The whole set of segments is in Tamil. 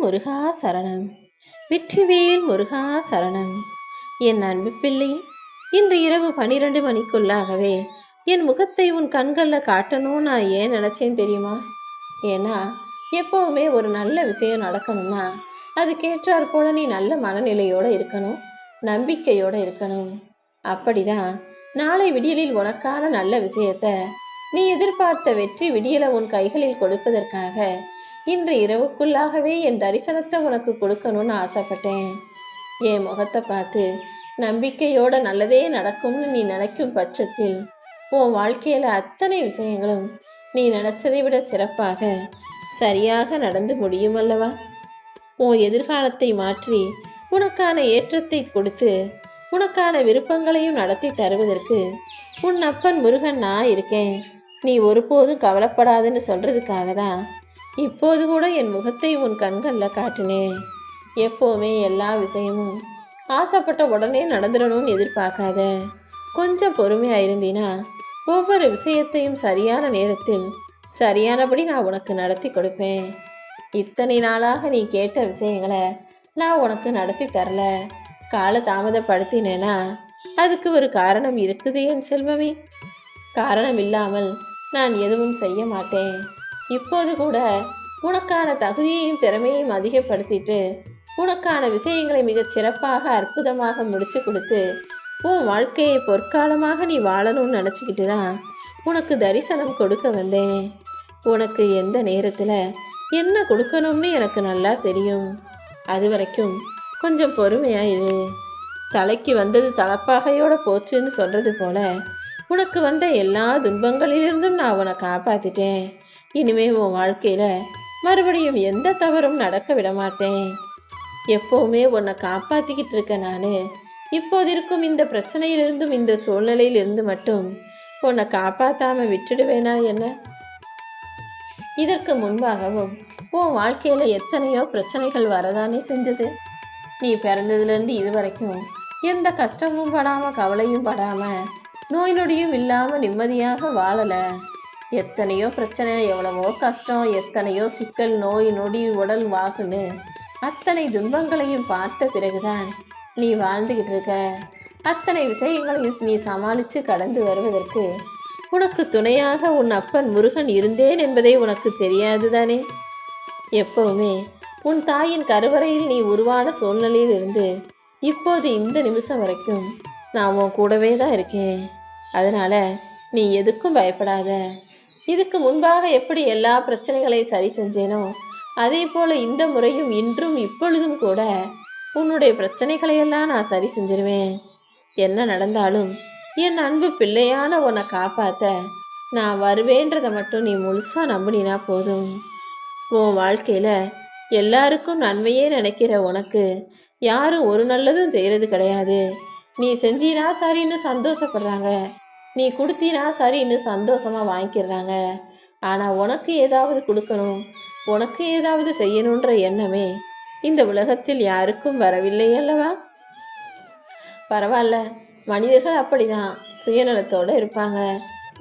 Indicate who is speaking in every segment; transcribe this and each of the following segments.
Speaker 1: முருகா சரணம். வெற்றிவேல் முருகா சரணம். என் அன்பு பிள்ளை இன்று இரவு பனிரெண்டு மணிக்குள்ளாகவே என் முகத்தை உன் கண்களில் காட்டணும் நான் ஏன் நினச்சேன் தெரியுமா? ஏன்னா எப்போவுமே ஒரு நல்ல விஷயம் நடக்கணும்னா அதுக்கேற்றார் போல நீ நல்ல மனநிலையோடு இருக்கணும் நம்பிக்கையோடு இருக்கணும். அப்படிதான் நாளை விடியலில் உனக்கான நல்ல விஷயத்த நீ எதிர்பார்த்த வெற்றி விடியலை உன் கைகளில் கொடுப்பதற்காக இன்று இரவுக்குள்ளாகவே என் தரிசனத்தை உனக்கு கொடுக்கணும்னு ஆசைப்பட்டேன். என் முகத்தை பார்த்து நம்பிக்கையோட நல்லதே நடக்கும்னு நீ நினைக்கும் பட்சத்தில் உன் வாழ்க்கையில அத்தனை விஷயங்களும் நீ நினைச்சதை விட சிறப்பாக சரியாக நடந்து முடியுமல்லவா? உன் எதிர்காலத்தை மாற்றி உனக்கான ஏற்றத்தை கொடுத்து உனக்கான விருப்பங்களையும் நடத்தி தருவதற்கு உன் அப்பன் முருகன் நான் இருக்கேன். நீ ஒருபோதும் கவலைப்படாதுன்னு சொல்றதுக்காக தான் இப்போது கூட என் முகத்தை உன் கண்களில் காட்டினேன் எப்போவுமே எல்லா விஷயமும் ஆசைப்பட்ட உடனே நடந்துடணும்னு எதிர்பார்க்காத. கொஞ்சம் பொறுமையாக இருந்தீனா ஒவ்வொரு விஷயத்தையும் சரியான நேரத்தில் சரியானபடி நான் உனக்கு நடத்தி கொடுப்பேன். இத்தனை நாளாக நீ கேட்ட விஷயங்களை நான் உனக்கு நடத்தி தரல. கால தாமதப்படுத்தினேனா? அதுக்கு ஒரு காரணம் இருக்குது என் செல்வமே. காரணம் இல்லாமல் நான் எதுவும் செய்ய மாட்டேன். இப்போது கூட உனக்கான தகுதியையும் திறமையையும் அதிகப்படுத்திட்டு உனக்கான விஷயங்களை மிகச் சிறப்பாக அற்புதமாக முடிச்சு கொடுத்து உன் வாழ்க்கையை பொற்காலமாக நீ வாழணும்னு நினச்சிக்கிட்டு தான் உனக்கு தரிசனம் கொடுக்க வந்தேன். உனக்கு எந்த நேரத்தில் என்ன கொடுக்கணும்னு எனக்கு நல்லா தெரியும். அது வரைக்கும் கொஞ்சம் பொறுமையாக இரு. தலைக்கு வந்தது தலப்பாகையோட போச்சுன்னு சொல்கிறது போல உனக்கு வந்த எல்லா துன்பங்களிலிருந்தும் நான் உன்னை காப்பாற்றிட்டேன் இனிமே உன் வாழ்க்கையில் மறுபடியும் எந்த தவறும் நடக்க விட மாட்டேன். எப்போவுமே உன்னை காப்பாத்திக்கிட்டு இருக்க நான். இப்போது இருக்கும் இந்த பிரச்சனையிலிருந்தும் இந்த சூழ்நிலையிலிருந்து மட்டும் உன்னை காப்பாத்தாம விட்டுடுவேனா என்ன? இதற்கு முன்பாகவும் உன் வாழ்க்கையில எத்தனையோ பிரச்சனைகள் வரதானே செஞ்சது. நீ பிறந்ததுலேருந்து இது வரைக்கும் எந்த கஷ்டமும் படாம கவலையும் படாம நோய் நொடியும் இல்லாம நிம்மதியாக வாழலை. எத்தனையோ பிரச்சனை எவ்வளவோ கஷ்டம் எத்தனையோ சிக்கல் நோய் நொடி உடல் வாகுன்னு அத்தனை துன்பங்களையும் பார்த்த பிறகுதான் நீ வாழ்ந்துகிட்டு இருக்க. அத்தனை விஷயங்களையும் நீ சமாளித்து கடந்து வருவதற்கு உனக்கு துணையாக உன் அப்பன் முருகன் இருந்தேன் என்பதே உனக்கு தெரியாது தானே? எப்பவுமே உன் தாயின் கருவறையில் நீ உருவான சூழ்நிலையில் இருந்து இப்போது இந்த நிமிஷம் வரைக்கும் நான் உன் கூடவே தான் இருக்கேன். அதனால் நீ எதுக்கும் பயப்படாத. இதுக்கு முன்பாக எப்படி எல்லா பிரச்சனைகளை சரி செஞ்சேனோ அதே போல இந்த முறையும் இன்றும் இப்பொழுதும் கூட உன்னுடைய பிரச்சனைகளையெல்லாம் நான் சரி செஞ்சிருவேன். என்ன நடந்தாலும் என் அன்பு பிள்ளையான உன்னை காப்பாத்த நான் வருவேன்றதை மட்டும் நீ முழுசா நம்பினா போதும். உன் வாழ்க்கையில எல்லாருக்கும் நன்மையே நினைக்கிற உனக்கு யாரும் ஒரு நல்லதும் செய்யறது கிடையாது. நீ செஞ்சினா சரின்னு சந்தோஷப்படுறாங்க. நீ கொடுத்தினா சரின்னு சந்தோஷமாக வாங்கிக்கிறாங்க. ஆனால் உனக்கு ஏதாவது கொடுக்கணும் உனக்கு ஏதாவது செய்யணுன்ற எண்ணமே இந்த உலகத்தில் யாருக்கும் வரவில்லை அல்லவா? பரவாயில்ல மனிதர்கள் அப்படிதான் சுயநலத்தோடு இருப்பாங்க.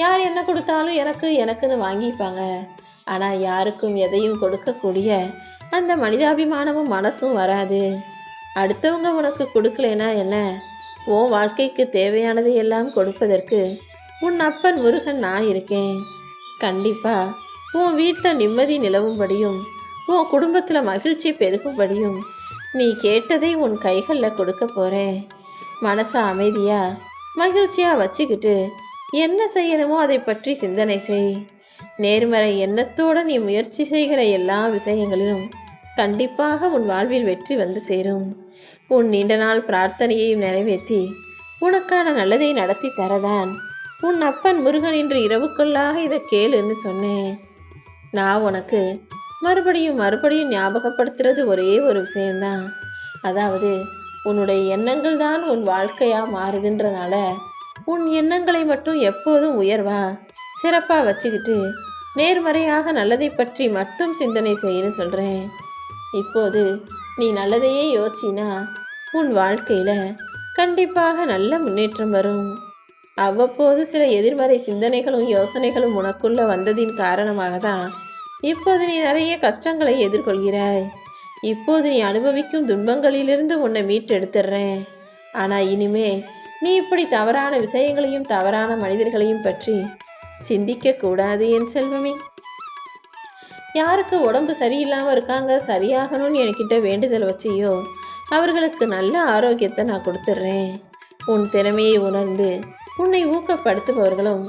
Speaker 1: யார் என்ன கொடுத்தாலும் எனக்கு எனக்குன்னு வாங்கிப்பாங்க. ஆனால் யாருக்கும் எதையும் கொடுக்கக்கூடிய அந்த மனிதாபிமானமும் மனசும் வராது. அடுத்தவங்க உனக்கு கொடுக்கலனா என்ன? உன் வாழ்க்கைக்கு தேவையானதை எல்லாம் கொடுப்பதற்கு உன் அப்பன் முருகன் நான் இருக்கேன். கண்டிப்பா உன் வீட்டில் நிம்மதி நிலவும்படியும் உன் குடும்பத்தில் மகிழ்ச்சி பெருகும்படியும் நீ கேட்டதை உன் கைகளில் கொடுக்க போகிறேன் மனசை அமைதியாக மகிழ்ச்சியாக வச்சுக்கிட்டு என்ன செய்யணுமோ அதை பற்றி சிந்தனை செய். நேர்மறை எண்ணத்தோடு நீ முயற்சி செய்கிற எல்லா விஷயங்களிலும் கண்டிப்பாக உன் வாழ்வில் வெற்றி வந்து சேரும். உன் நீண்ட நாள் பிரார்த்தனையை நிறைவேற்றி உனக்கான நல்லதை நடத்தி தரதான். உன் அப்பன் முருகன் இன்று இரவுக்குள்ளாக இதை கேளுன்னு சொன்னேன். நான் உனக்கு மறுபடியும் மறுபடியும் ஞாபகப்படுத்துறது ஒரே ஒரு விஷயம்தான். அதாவது உன்னுடைய எண்ணங்கள் தான் உன் வாழ்க்கையாக மாறுதுன்றனால உன் எண்ணங்களை மட்டும் எப்போதும் உயர்வா சிறப்பாக வச்சுக்கிட்டு நேர்மறையாக நல்லதை பற்றி மட்டும் சிந்தனை செய்யன்னு சொல்கிறேன் இப்போது நீ நல்லதையே யோசிச்சினா உன் வாழ்க்கையில கண்டிப்பாக நல்ல முன்னேற்றம் வரும். அவ்வப்போது சில எதிர்மறை சிந்தனைகளும் யோசனைகளும் உனக்குள்ள வந்ததின் காரணமாக தான் இப்போது நீ நிறைய கஷ்டங்களை எதிர்கொள்கிறாய். இப்போது நீ அனுபவிக்கும் துன்பங்களிலிருந்து உன்னை மீட்டெடுத்துடுறேன். ஆனா இனிமே நீ இப்படி தவறான விஷயங்களையும் தவறான மனிதர்களையும் பற்றி சிந்திக்க கூடாது என் செல்வமே. யாருக்கு உடம்பு சரியில்லாமல் இருக்காங்க சரியாகணும்னு என்கிட்ட வேண்டுதல் வச்சியோ? அவர்களுக்கு நல்ல ஆரோக்கியத்தை நான் கொடுத்துட்றேன். உன் திறமையை உணர்ந்து உன்னை ஊக்கப்படுத்துபவர்களும்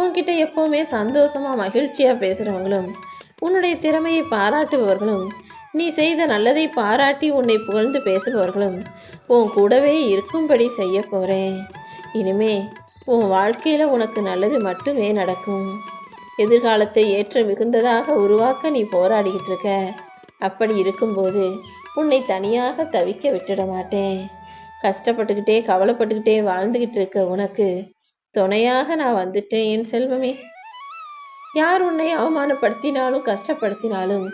Speaker 1: உன்கிட்ட எப்போவுமே சந்தோஷமாக மகிழ்ச்சியாக பேசுகிறவங்களும் உன்னுடைய திறமையை பாராட்டுபவர்களும் நீ செய்த நல்லதை பாராட்டி உன்னை புகழ்ந்து பேசுபவர்களும் உன் கூடவே இருக்கும்படி செய்ய போகிறேன் இனிமே உன் வாழ்க்கையில் உனக்கு நல்லது மட்டுமே நடக்கும். எதிர்காலத்தை ஏற்ற மிகுந்ததாக உருவாக்க நீ போராடிக்கிட்டு இருக்க அப்படி இருக்கும்போது உன்னை தனியாக தவிக்க விட்டுட மாட்டேன். கஷ்டப்பட்டுக்கிட்டே கவலைப்பட்டுக்கிட்டே வாழ்ந்துக்கிட்டு இருக்க உனக்கு துணையாக நான் வந்துட்டேன் என் செல்வமே. யார் உன்னை அவமானப்படுத்தினாலும் கஷ்டப்படுத்தினாலும்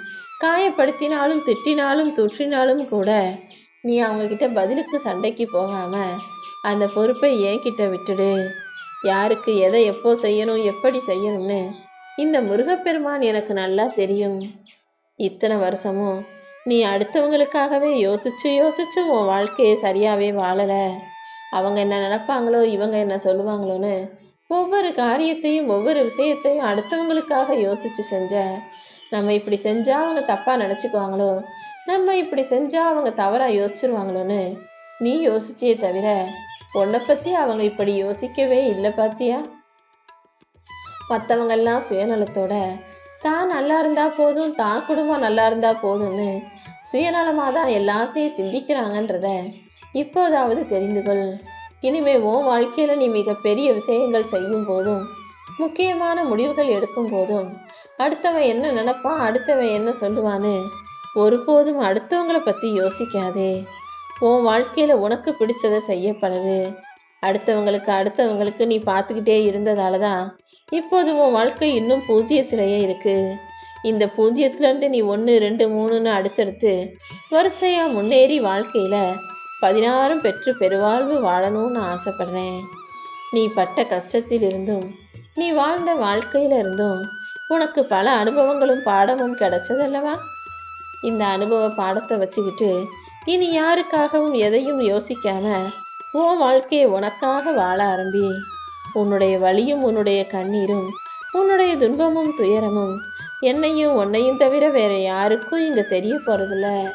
Speaker 1: காயப்படுத்தினாலும் திட்டினாலும் துற்றினாலும் கூட நீ அவங்கக்கிட்ட பதிலுக்கு சண்டைக்கு போகாம அந்த பொறுப்பை ஏன் கிட்ட விட்டுடு. யாருக்கு எதை எப்போ செய்யணும் எப்படி செய்யணும்னு இந்த முருகப்பெருமான் எனக்கு நல்லா தெரியும். இத்தனை வருஷமும் நீ அடுத்தவங்களுக்காகவே யோசிச்சு யோசிச்சு உன் வாழ்க்கையை சரியாவே வாழலை. அவங்க என்ன நினைப்பாங்களோ இவங்க என்ன சொல்லுவாங்களோன்னு ஒவ்வொரு காரியத்தையும் ஒவ்வொரு விஷயத்தையும் அடுத்தவங்களுக்காக யோசிச்சு செஞ்ச நம்ம இப்படி செஞ்சா அவங்க தப்பா நினச்சிக்குவாங்களோ நம்ம இப்படி செஞ்சா அவங்க தவறா யோசிச்சிருவாங்களோன்னு நீ யோசிச்சியே தவிர உன்னை பத்தி அவங்க இப்படி யோசிக்கவே இல்லை பாத்தியா? மற்றவங்கெல்லாம் சுயநலத்தோட தான் நல்லா இருந்தால் போதும் தான் குடும்பம் நல்லா இருந்தால் போதும்னு சுயநலமாக தான் எல்லாத்தையும் சிந்திக்கிறாங்கன்றத இப்போதாவது தெரிந்து கொள். இனிமே உன் வாழ்க்கையில் நீ மிகப்பெரிய விஷயங்கள் செய்யும் போதும் முக்கியமான முடிவுகள் எடுக்கும் போதும் அடுத்தவன் என்ன நினப்பான் அடுத்தவன் என்ன சொல்லுவான்னு ஒருபோதும் அடுத்தவங்களை பற்றி யோசிக்காதே. உன் வாழ்க்கையில் உனக்கு பிடிச்சதை செய்ய பழகு அடுத்தவங்களுக்கு அடுத்தவங்களுக்கு நீ பார்த்துக்கிட்டே இருந்ததால தான் இப்போது உன் வாழ்க்கை இன்னும் பூஜ்ஜியத்திலேயே இருக்கு. இந்த பூஜ்ஜியத்திலேருந்து நீ ஒன்று ரெண்டு மூணுன்னு அடுத்தடுத்து வரிசையாக முன்னேறி வாழ்க்கையில் பதினாறும் பெற்று பெருவாழ்வு வாழணும்னு ஆசைப்படுறேன். நீ பட்ட கஷ்டத்தில் இருந்தும் நீ வாழ்ந்த வாழ்க்கையில இருந்தும் உனக்கு பல அனுபவங்களும் பாடமும் கிடைச்சதல்லவா? இந்த அனுபவ பாடத்தை வச்சுக்கிட்டு இனி யாருக்காகவும் எதையும் யோசிக்காம உன் வாழ்க்கையை உனக்காக வாழ ஆரம்பி உன்னுடைய வலியும் உன்னுடைய கண்ணீரும் உன்னுடைய துன்பமும் துயரமும் என்னையும் உன்னையும் தவிர வேற யாருக்கும் இங்க தெரிய போறதில்ல.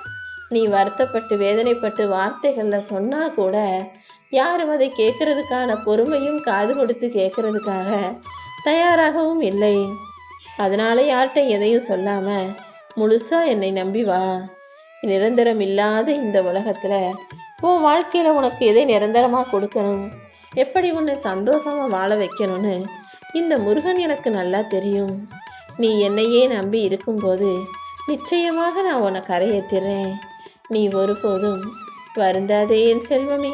Speaker 1: நீ வருத்தப்பட்டு வேதனைப்பட்டு வார்த்தைகள்ல சொன்னா கூட யாரும் அதை கேட்கறதுக்கான பொறுமையும் காது கொடுத்து கேட்கறதுக்காக தயாராகவும் இல்லை. அதனால யார்கிட்ட எதையும் சொல்லாம முழுசா என்னை நம்பி வா. நிரந்தரம் இல்லாத இந்த உலகத்துல உன் வாழ்க்கையில உனக்கு எதை நிரந்தரமா கொடுக்கணும்? எப்படி உன்னை சந்தோஷமா வாழ வைக்கணும்னு இந்த முருகன் எனக்கு நல்லா தெரியும். நீ என்னையே நம்பி இருக்கும்போது நிச்சயமாக நான் உன்னை கரையேற்றுறேன் நீ ஒருபோதும் வருந்தாதே என் செல்வமே.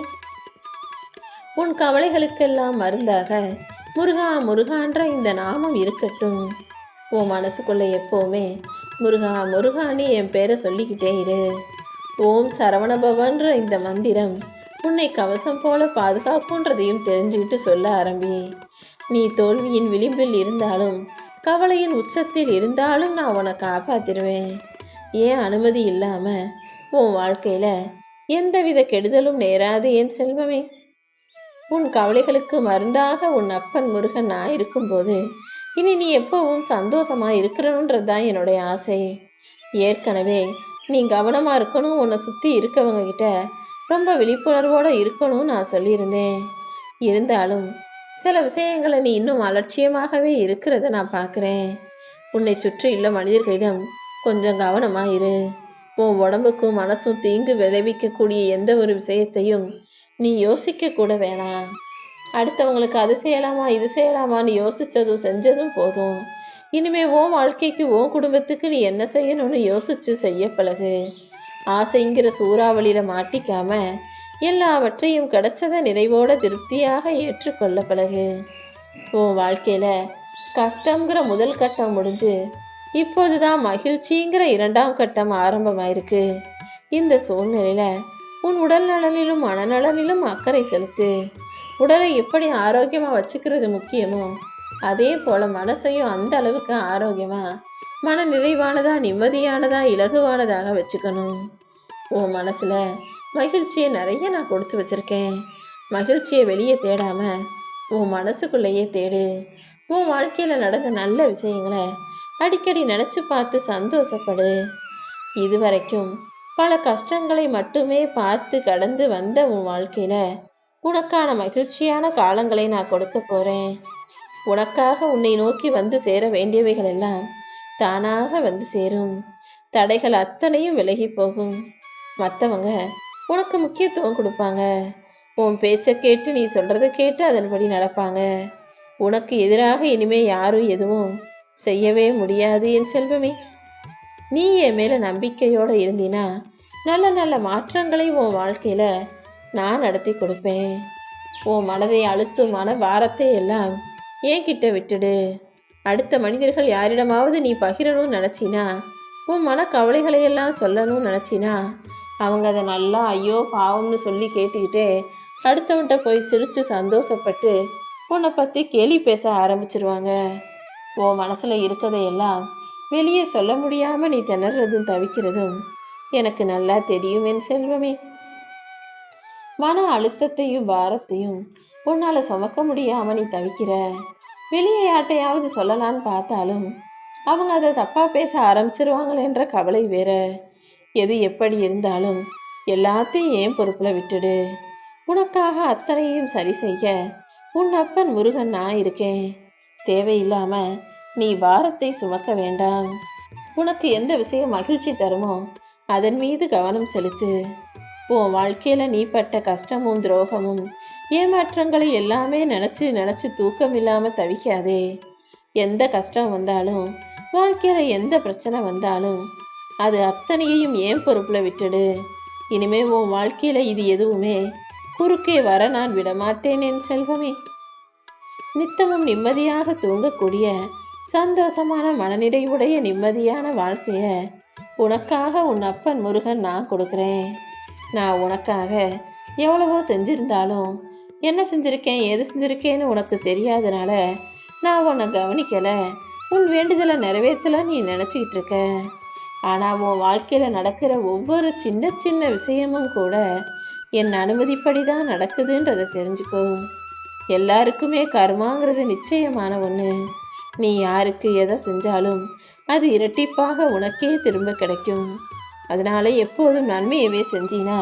Speaker 1: உன் கவலைகளுக்கெல்லாம் மருந்தாக முருகா முருகான்ற இந்த நாமம் இருக்கட்டும். உன் மனசுக்குள்ள எப்போவுமே முருகா முருகான்னு என் பேரை சொல்லிக்கிட்டே இரு. ஓம் சரவணபவன்ற இந்த மந்திரம் உன்னை கவசம் போல பாதுகாக்குன்றதையும் தெரிஞ்சுக்கிட்டு சொல்ல ஆரம்பி. நீ தோல்வியின் விளிம்பில் இருந்தாலும் கவலையின் உச்சத்தில் இருந்தாலும் நான் உன்னை காப்பாத்திருவேன் ஏன் அனுமதி இல்லாம உன் வாழ்க்கையில எந்தவித கெடுதலும் நேராது என் செல்வமே? உன் கவலைகளுக்கு மருந்தாக உன் அப்பன் முருகன் நான் இருக்கும்போது இனி நீ எப்பவும் சந்தோஷமா இருக்கணுன்றது தான் என்னுடைய ஆசை. ஏற்கனவே நீ கவனமா இருக்கணும் உன்னை சுத்தி இருக்கவங்க கிட்ட ரொம்ப விழிப்புணர்வோட இருக்கணும்னு நான் சொல்லியிருந்தேன். இருந்தாலும் சில விஷயங்களை நீ இன்னும் அலட்சியமாகவே இருக்கிறத நான் பார்க்குறேன். உன்னை சுற்றியுள்ள மனிதர்களிடம் கொஞ்சம் கவனமாக இரு. உன் உடம்புக்கும் மனசும் தீங்கு விளைவிக்கக்கூடிய எந்த ஒரு விஷயத்தையும் நீ யோசிக்க கூட வேணாம். அடுத்தவங்களுக்கு அது செய்யலாமா இது செய்யலாமான்னு யோசிச்சதும் செஞ்சதும் போதும். இனிமே ஓன் வாழ்க்கைக்கு உன் குடும்பத்துக்கு நீ என்ன செய்யணும்னு யோசிச்சு செய்ய பழகு. ஆசைங்கிற சூறாவளியில மாட்டிக்காம எல்லாவற்றையும் கிடைச்சதை நிறைவோட திருப்தியாக ஏற்றுக்கொள்ள பழகு. உன் வாழ்க்கையில கஷ்டங்கிற முதல் கட்டம் முடிஞ்சு இப்போதுதான் மகிழ்ச்சிங்கிற இரண்டாம் கட்டம் ஆரம்பமாயிருக்கு. இந்த சூழ்நிலையில உன் உடல் நலனிலும் மனநலனிலும் அக்கறை செலுத்து. உடலை எப்படி ஆரோக்கியமா வச்சுக்கிறது முக்கியமோ அதே போல மனசையும் அந்த அளவுக்கு ஆரோக்கியமா மன நிறைவானதா நிம்மதியானதா இலகுவானதாக வச்சுக்கணும். உன் மனசில் மகிழ்ச்சியை நிறைய நான் கொடுத்து வச்சுருக்கேன். மகிழ்ச்சியை வெளியே தேடாமல் உன் மனசுக்குள்ளேயே தேடு. உன் வாழ்க்கையில் நடந்த நல்ல விஷயங்களை அடிக்கடி நினச்சி பார்த்து சந்தோஷப்படு. இதுவரைக்கும் பல கஷ்டங்களை மட்டுமே பார்த்து கடந்து வந்த உன் வாழ்க்கையில் உனக்கான மகிழ்ச்சியான காலங்களை நான் கொடுக்க போகிறேன் உனக்காக உன்னை நோக்கி வந்து சேர வேண்டியவைகள் எல்லாம் தானாக வந்து சேரும். தடைகள் அத்தனையும் விலகி போகும். மற்றவங்க உனக்கு முக்கியத்துவம் கொடுப்பாங்க. உன் பேச்சை கேட்டு நீ சொல்கிறத கேட்டு அதன்படி நடப்பாங்க. உனக்கு எதிராக இனிமே யாரும் எதுவும் செய்யவே முடியாது என் செல்வமே. நீ என் மேலே நம்பிக்கையோடு இருந்தினா நல்ல நல்ல மாற்றங்களை உன் வாழ்க்கையில் நான் நடத்தி கொடுப்பேன். உன் மனதை அழுத்தும் மன பாரத்தை எல்லாம் என்கிட்ட விட்டுடு. அடுத்த மனிதர்கள் யாரிடமாவது நீ பகிரணும்னு நினச்சினா உன் மன கவலைகளை எல்லாம் சொல்லணும்னு நினச்சினா அவங்க அதை நல்லா ஐயோ பாவம்னு சொல்லி கேட்டுக்கிட்டே அடுத்தவன்கிட்ட போய் சிரித்து சந்தோஷப்பட்டு உன்னை பற்றி கேலி பேச ஆரம்பிச்சிருவாங்க. உன் மனசில் இருக்கதையெல்லாம் வெளியே சொல்ல முடியாமல் நீ திணறதும் தவிக்கிறதும் எனக்கு நல்லா தெரியும் என் செல்வமே. மன அழுத்தத்தையும் பாரத்தையும் உன்னால் சுமக்க முடியாமல் நீ தவிக்கிற. வெளியே யார்ட்டையாவது சொல்லலான்னு பார்த்தாலும் அவங்க அதை தப்பாக பேச ஆரம்பிச்சிருவாங்களேன்ற கவலை வேற. எது எப்படி இருந்தாலும் எல்லாத்தையும் ஏன் பொறுப்பில் விட்டுடு. உனக்காக அத்தனையும் சரி செய்ய உன் அப்பன் முருகன் நான் இருக்கேன். தேவையில்லாம நீ பாரத்தை சுமக்க வேண்டாம். உனக்கு எந்த விஷயம் மகிழ்ச்சி தருமோ அதன் மீது கவனம் செலுத்து. உன் வாழ்க்கையில நீ பட்ட கஷ்டமும் துரோகமும் ஏமாற்றங்களை எல்லாமே நினச்சி நினச்சி தூக்கம் இல்லாமல் தவிக்காதே. எந்த கஷ்டம் வந்தாலும் வாழ்க்கையில் எந்த பிரச்சனை வந்தாலும் அது அத்தனையையும் ஏன் பொறுப்பில் விட்டுடு. இனிமே உன் வாழ்க்கையில் இது எதுவுமே குறுக்கே வர நான் விடமாட்டேன் என் செல்வமே. நித்தமும் நிம்மதியாக தூங்கக்கூடிய சந்தோஷமான மனநிறைவுடைய நிம்மதியான வாழ்க்கைய உனக்காக உன் அப்பன் முருகன் நான் கொடுக்குறேன். நான் உனக்காக எவ்வளவோ செஞ்சிருந்தாலும் என்ன செஞ்சிருக்கேன் எது செஞ்சிருக்கேன்னு உனக்கு தெரியாதனால நான் உன்னை கவனிக்கலை. உன் வேண்டுதலை நிறைவேற்றல நீ நினச்சிக்கிட்டு இருக்க. ஆனால் உன் வாழ்க்கையில் நடக்கிற ஒவ்வொரு சின்ன சின்ன விஷயமும் கூட என் அனுமதிப்படி தான் நடக்குதுன்றதை தெரிஞ்சுக்கோ. எல்லாருக்குமே கருமாங்கிறது நிச்சயமான ஒன்று நீ யாருக்கு எதை செஞ்சாலும் அது இரட்டிப்பாக உனக்கே திரும்ப கிடைக்கும். அதனால எப்போதும் நன்மையவே செஞ்சினா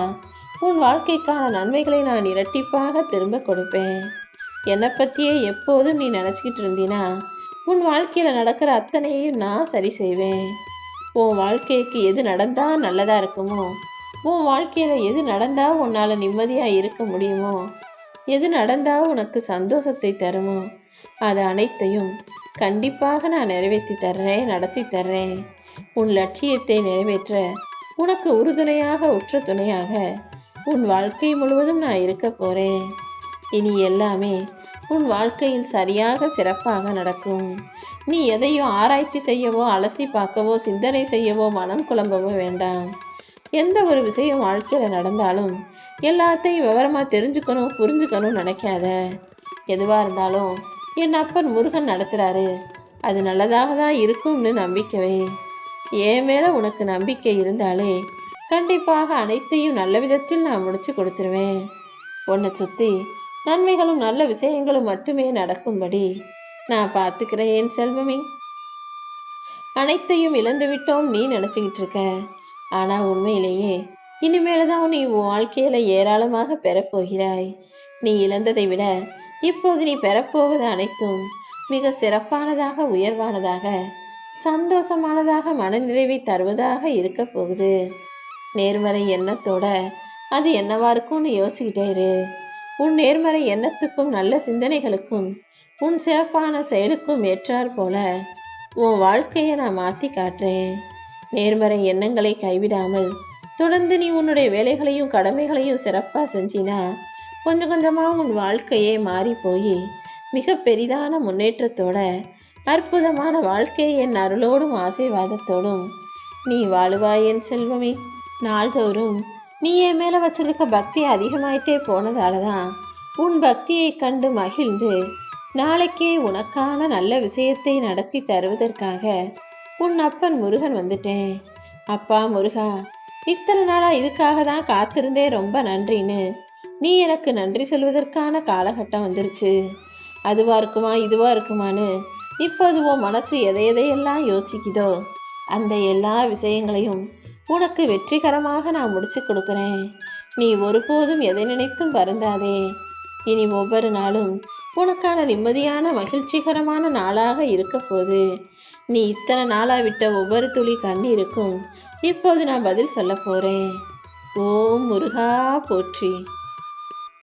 Speaker 1: உன் வாழ்க்கைக்கான நன்மைகளை நான் இரட்டிப்பாக திரும்ப கொடுப்பேன். என்னை பற்றியே எப்போதும் நீ நினச்சிக்கிட்டு இருந்தினா உன் வாழ்க்கையில் நடக்கிற அத்தனையும் நான் சரி செய்வேன். உன் வாழ்க்கைக்கு எது நடந்தால் நல்லதாக இருக்குமோ? உன் வாழ்க்கையில் எது நடந்தால் உன்னால் நிம்மதியாக இருக்க முடியுமோ? எது நடந்தால் உனக்கு சந்தோஷத்தை தருமோ? அது அனைத்தையும் கண்டிப்பாக நான் நிறைவேற்றி தர்றேன் நடத்தி தர்றேன். உன் லட்சியத்தை நிறைவேற்ற உனக்கு உறுதுணையாக உற்ற துணையாக உன் வாழ்க்கை முழுவதும் நான் இருக்க போகிறேன் இனி எல்லாமே உன் வாழ்க்கையில் சரியாக சிறப்பாக நடக்கும். நீ எதையும் ஆராய்ச்சி செய்யவோ அலசி பார்க்கவோ சிந்தனை செய்யவோ மனம் குழம்பவோ வேண்டாம். எந்த ஒரு விஷயம் வாழ்க்கையில் நடந்தாலும் எல்லாத்தையும் விவரமாக தெரிஞ்சுக்கணும் புரிஞ்சுக்கணும் நினைக்காத. எதுவாக இருந்தாலும் என் அப்பன் முருகன் நடத்துகிறாரு அது நல்லதாக தான் இருக்கும்னு நம்பிக்கவே. என் மேலே உனக்கு நம்பிக்கை இருந்தாலே கண்டிப்பாக அனைத்தையும் நல்ல விதத்தில் நான் முடிச்சு கொடுத்துருவேன். உன்னை சுற்றி நன்மைகளும் நல்ல விஷயங்களும் மட்டுமே நடக்கும்படி நான் பார்த்துக்கிறேன் என் செல்வமே. அனைத்தையும் இழந்து விட்டோம் நீ நினச்சிக்கிட்டு இருக்க. ஆனால் உண்மையிலேயே இனிமேல் தான் நீ உன் வாழ்க்கையில் ஏராளமாக பெறப்போகிறாய் நீ இழந்ததை விட இப்போது நீ பெறப்போவது அனைத்தும் மிக சிறப்பானதாக உயர்வானதாக சந்தோஷமானதாக மனநிறைவை தருவதாக இருக்க போகுது. நேர்மறை எண்ணத்தோட அது என்னவா இருக்கும்னு யோசிக்கிட்டே இரு. உன் நேர்மறை எண்ணத்துக்கும் நல்ல சிந்தனைகளுக்கும் உன் சிறப்பான செயலுக்கும் ஏற்றார் போல உன் வாழ்க்கையை நான் மாற்றி காட்டுறேன். நேர்மறை எண்ணங்களை கைவிடாமல் தொடர்ந்து நீ உன்னுடைய வேலைகளையும் கடமைகளையும் சிறப்பாக செஞ்சினா கொஞ்சம் கொஞ்சமாக உன் வாழ்க்கையே மாறி போய் மிக பெரிதான முன்னேற்றத்தோட அற்புதமான வாழ்க்கையை என் அருளோடும் ஆசீர்வாதத்தோடும் நீ வாழுவாய் என் செல்வமே. நாள்தோறும் நீ என் மேலே வச்சிருக்க பக்தி அதிகமாயிட்டே போனதால தான் உன் பக்தியை கண்டு மகிழ்ந்து நாளைக்கே உனக்கான நல்ல விஷயத்தை நடத்தி தருவதற்காக உன் அப்பன் முருகன் வந்துட்டேன். அப்பா முருகா இத்தனை நாளா இதுக்காக தான் காத்திருந்தே ரொம்ப நன்றின்னு. நீ எனக்கு நன்றி சொல்வதற்கான காலகட்டம் வந்துருச்சு. அதுவா இருக்குமா இதுவா இருக்குமான்னு இப்போது உன் மனசு எதை எதையெல்லாம் யோசிக்குதோ அந்த எல்லா விஷயங்களையும் உனக்கு வெற்றிகரமாக நான் முடிச்சு கொடுக்குறேன். நீ ஒருபோதும் எதை நினைத்தும் வருந்தாதே. இனி ஒவ்வொரு நாளும் உனக்கான நிம்மதியான மகிழ்ச்சிகரமான நாளாக இருக்க போது நீ இத்தனை நாளாக விட்ட ஒவ்வொரு துளி கண்ணீருக்கும். இப்போது நான் பதில் சொல்ல போகிறேன் ஓம் முருகா போற்றி.